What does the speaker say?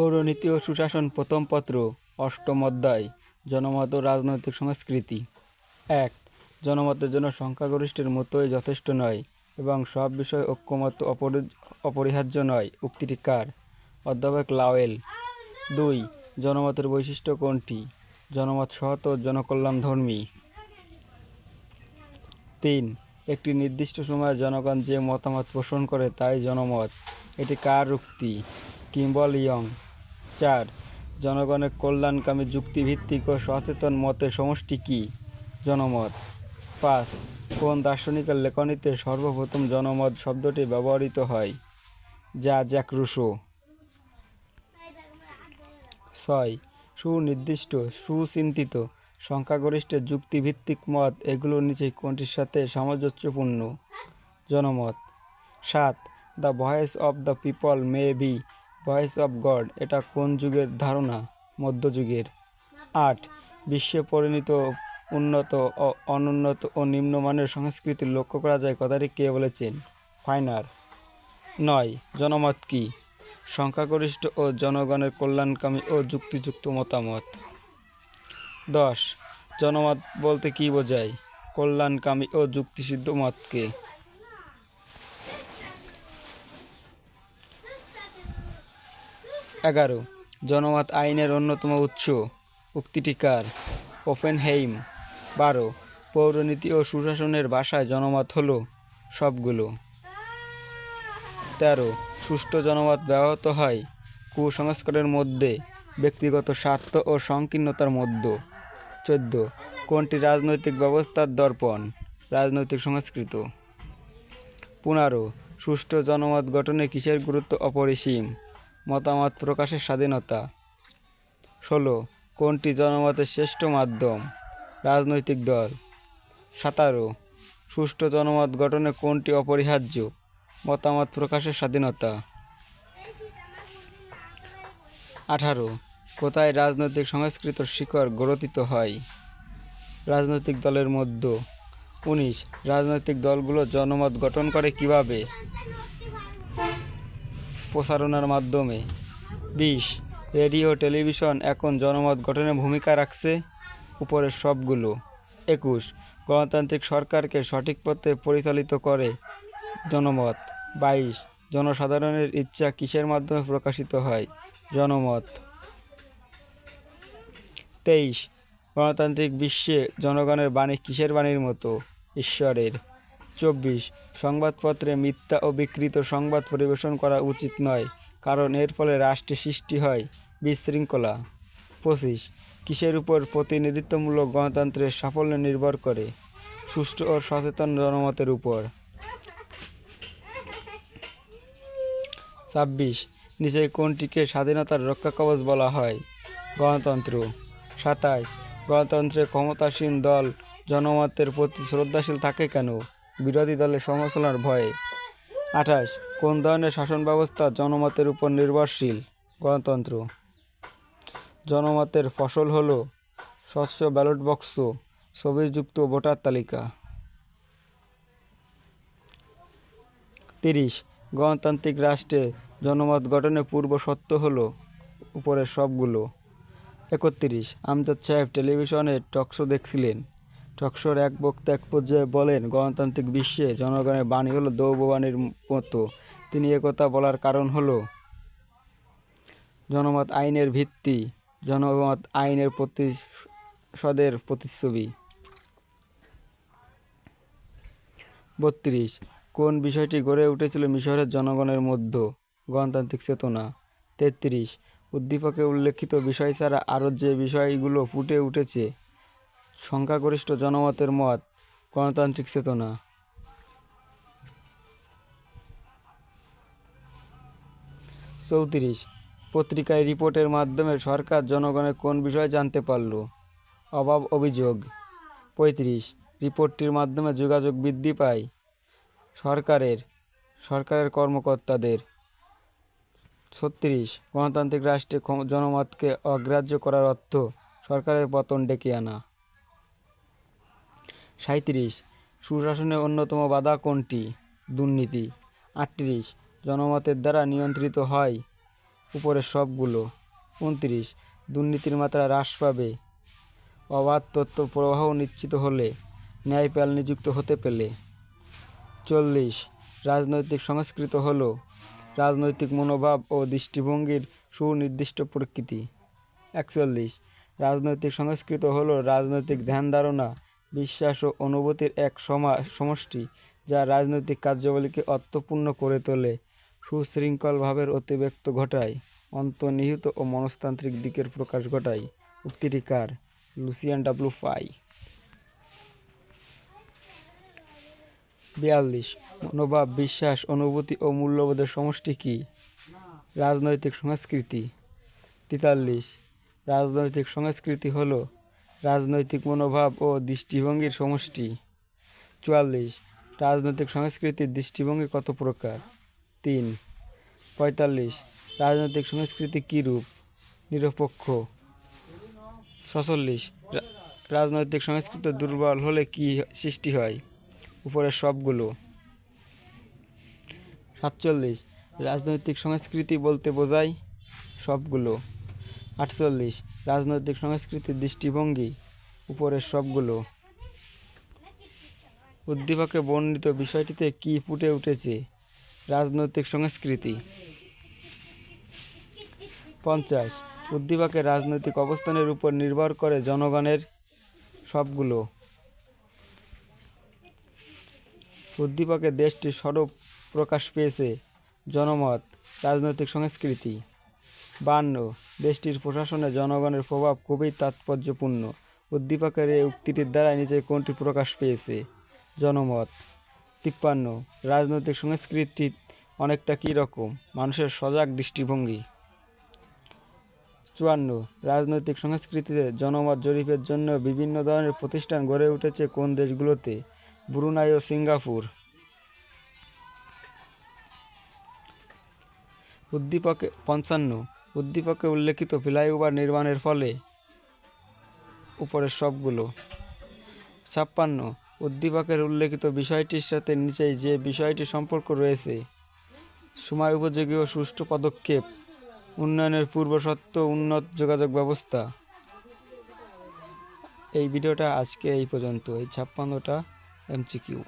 পৌরনীতি ও সুশাসন প্রথম পত্র, অষ্টম অধ্যায়, জনমত ও রাজনৈতিক সংস্কৃতি। এক, জনমতের জন্য সংখ্যাগরিষ্ঠের মতোই যথেষ্ট নয় এবং সব বিষয়ে ঐক্যমত অপরি- অপরিহার্য নয়। উক্তিটি কার? অধ্যাপক লাওয়েল। দুই, জনমতের বৈশিষ্ট্য কোনটি? জনমত সহত ও জনকল্যাণধর্মী তিন, একটি নির্দিষ্ট সময়ে জনগণ যে মতামত পোষণ করে তাই জনমত। এটি কার উক্তি? Kimball Young. চার জনগণের কল্যাণকামী যুক্তিভিত্তিক ও সচেতন মতের সমষ্টি কি? জনমত। পাঁচ, কোন দার্শনিকের লেখনীতে সর্বপ্রথম জনমত শব্দটি ব্যবহৃত হয়? যা জ্যাক রুশো। ছয়, সুনির্দিষ্ট, সুচিন্তিত সংখ্যাগরিষ্ঠের যুক্তিভিত্তিক মত এগুলোর নিচে কোনটির সাথে সামঞ্জস্যপূর্ণ? জনমত। সাত, the voice of the people may be voice of God, এটা কোন যুগের ধারণা? মধ্যযুগের। আট, বিশ্বে পরিণত, উন্নত অনুন্নত ও নিম্নমানের সংস্কৃতি লক্ষ্য করা যায় কথাটি কে বলেছেন? ফাইনার। নয়, জনমত কি? সংখ্যাগরিষ্ঠ ও জনগণের কল্যাণকামী ও যুক্তিযুক্ত মতামত। দশ, জনমত বলতে কি বোঝায়? কল্যাণকামী ও যুক্তিসিদ্ধ মতকে। এগারো। জনমত আইনের অন্যতম উৎস। উক্তিটি কার? ওপেনহেইম। বারো। পৌরনীতি ও সুশাসনের ভাষায় জনমত হলো সবগুলো। তেরো। সুষ্ঠু জনমত ব্যাহত হয় কুসংস্কারের মধ্যে, ব্যক্তিগত স্বার্থ ও সংকীর্ণতার মধ্যে। চোদ্দ। কোনটি রাজনৈতিক ব্যবস্থার দর্পণ? রাজনৈতিক সংস্কৃত। পনেরো। সুষ্ঠু জনমত গঠনে কিসের গুরুত্ব অপরিসীম? মতামত প্রকাশের স্বাধীনতা। ষোলো, কোনটি জনমতের শ্রেষ্ঠ মাধ্যম? রাজনৈতিক দল। সাতারো, সুষ্ঠু জনমত গঠনে কোনটি অপরিহার্য? মতামত প্রকাশের স্বাধীনতা। আঠারো, কোথায় রাজনৈতিক সংস্কৃত শিকড় গ্রথিত হয়? রাজনৈতিক দলের মধ্যে। উনিশ, রাজনৈতিক দলগুলো জনমত গঠন করে কীভাবে? প্রসারণার মাধ্যমে। বিশ, রেডিও, টেলিভিশন এখন জনমত গঠনে ভূমিকা রাখছে উপরের সবগুলো। একুশ, গণতান্ত্রিক সরকারকে সঠিক পথে পরিচালিত করে জনমত। বাইশ, জনসাধারণের ইচ্ছা কিসের মাধ্যমে প্রকাশিত হয়? জনমত। তেইশ, গণতান্ত্রিক বিশ্বে জনগণের বাণী কিসের বাণীর মতো? ঈশ্বরের। চব্বিশ। সংবাদপত্রে মিথ্যা ও বিকৃত সংবাদ পরিবেশন করা উচিত নয়, কারণ এর ফলে রাষ্ট্রে সৃষ্টি হয় বিশৃঙ্খলা। পঁচিশ। কিসের উপর প্রতিনিধিত্বমূলক গণতন্ত্রের সাফল্য নির্ভর করে? সুষ্ঠু ও সচেতন জনমতের উপর। ছাব্বিশ। নিচে কোনটিকে স্বাধীনতার রক্ষা কবচ বলা হয়। গণতন্ত্র। সাতাশ। গণতন্ত্রের ক্ষমতাসীন দল জনমতের প্রতি শ্রদ্ধাশীল থাকে কেন? বিরোধী দলের সমালোচনার ভয়ে। আঠাশ, কোন ধরনের শাসন ব্যবস্থা জনমতের উপর নির্ভরশীল? গণতন্ত্র। জনমতের ফসল হলো স্বচ্ছ ব্যালট বক্স, ছবিযুক্ত ভোটার তালিকা। তিরিশ, গণতান্ত্রিক রাষ্ট্রে জনমত গঠনের পূর্ব সত্য হলো উপরের সবগুলো। একত্রিশ, আমজাদ সাহেব টেলিভিশনে টকশো দেখছিলেন। টকশোর এক বক্তা এক পর্যায়ে বলেন, গণতান্ত্রিক বিশ্বে জনগণের বাণী হলো দৌববাণীর মতো। তিনি একথা বলার কারণ হলো, জনমত আইনের ভিত্তি, জনমত আইনের প্রতিশদের প্রতিচ্ছবি। বত্রিশ, কোন বিষয়টি গড়ে উঠেছিল মিশরের জনগণের মধ্যে? গণতান্ত্রিক চেতনা। তেত্রিশ, উদ্দীপকে উল্লেখিত বিষয় ছাড়া আরও যে বিষয়গুলো ফুটে উঠেছে সংখ্যাগরিষ্ঠ জনমতের মত, গণতান্ত্রিক চেতনা। চৌত্রিশ, পত্রিকায় রিপোর্টের মাধ্যমে সরকার জনগণের কোন বিষয় জানতে পারল? অভাব অভিযোগ। পঁয়ত্রিশ, রিপোর্টটির মাধ্যমে যোগাযোগ বৃদ্ধি পায় সরকারের সরকারের কর্মকর্তাদের। ছত্রিশ, গণতান্ত্রিক রাষ্ট্রে জনমতকে অগ্রাহ্য করার অর্থ সরকারের পতন ডেকে আনা। সাঁত্রিশ সুশাসনে অন্যতম বাধা কোনটি? দুর্নীতি। আটত্রিশ। জনমতের দ্বারা নিয়ন্ত্রিত হয় উপরের সবগুলো। উনত্রিশ। দুর্নীতির মাত্রা হ্রাস পাবে। অবাধ তথ্য প্রবাহ নিশ্চিত হলে ন্যায়পাল নিযুক্ত হতে পেলে। চল্লিশ। রাজনৈতিক সংস্কৃত হলো রাজনৈতিক মনোভাব ও দৃষ্টিভঙ্গির সুনির্দিষ্ট প্রকৃতি। একচল্লিশ। রাজনৈতিক সংস্কৃত হলো রাজনৈতিক ধ্যান ধারণা বিশ্বাস ও অনুভূতির এক সমা, সমষ্টি যা রাজনৈতিক কার্যাবলীকে অর্থপূর্ণ করে তোলে। সুশৃঙ্খল ভাবের অতিব্যক্ত ঘটায়, অন্তর্নিহিত ও মনস্তান্ত্রিক দিকের প্রকাশ ঘটায়। উক্তিটি কার? Lucien W phi. বিয়াল্লিশ। মনোভাব, বিশ্বাস, অনুভূতি ও মূল্যবোধের সমষ্টি কী? রাজনৈতিক সংস্কৃতি। তেতাল্লিশ। রাজনৈতিক সংস্কৃতি হলো রাজনৈতিক মনোভাব ও দৃষ্টিভঙ্গির সমষ্টি। চুয়াল্লিশ। রাজনৈতিক সংস্কৃতির দৃষ্টিভঙ্গি কত প্রকার? তিন। পঁয়তাল্লিশ। রাজনৈতিক সংস্কৃতি কী রূপ? নিরপেক্ষ। ছচল্লিশ। রাজনৈতিক সংস্কৃতি দুর্বল হলে কি সৃষ্টি হয়? উপরের সবগুলো। সাতচল্লিশ। রাজনৈতিক সংস্কৃতি বলতে বোঝায় সবগুলো। আটচল্লিশ, রাজনৈতিক সংস্কৃতির দৃষ্টিভঙ্গি, উপরের সবগুলো। উদ্দীপকে বর্ণিত বিষয়টিতে কি ফুটে উঠেছে? রাজনৈতিক সংস্কৃতি। পঞ্চাশ উদ্দীপকের রাজনৈতিক অবস্থানের উপর নির্ভর করে জনগণের সবগুলো। উদ্দীপকে দেশটির স্বরূপ প্রকাশ পেয়েছে জনমত, রাজনৈতিক সংস্কৃতি। বান্ন দেশটির প্রশাসনে জনগণের প্রভাব খুবই তাৎপর্যপূর্ণ। উদ্দীপকের এই উক্তিটির দ্বারা নিচে কোনটি প্রকাশ পেয়েছে? জনমত। তিপ্পান্ন, রাজনৈতিক সংস্কৃতি অনেকটা কী রকম? মানুষের সজাগ দৃষ্টিভঙ্গি। চুয়ান্ন, রাজনৈতিক সংস্কৃতিতে জনমত জরিপের জন্য বিভিন্ন ধরনের প্রতিষ্ঠান গড়ে উঠেছে কোন দেশগুলোতে? ব্রুনাই ও সিঙ্গাপুর। উদ্দীপকে পঞ্চান্ন উদ্দীপকে উল্লেখিত ফ্লাইওভার নির্মাণের ফলে উপরের সবগুলো। ছাপ্পান্ন, উদ্দীপকের উল্লেখিত বিষয়টির সাথে নিচেই যে বিষয়টি সম্পর্ক রয়েছে, সময় উপযোগী ও সুষ্ঠু পদক্ষেপ, উন্নয়নের পূর্বশর্ত উন্নত যোগাযোগ ব্যবস্থা। এই ভিডিওটা আজকে এই পর্যন্ত এই ছাপ্পান্নটা এমসিকিউ।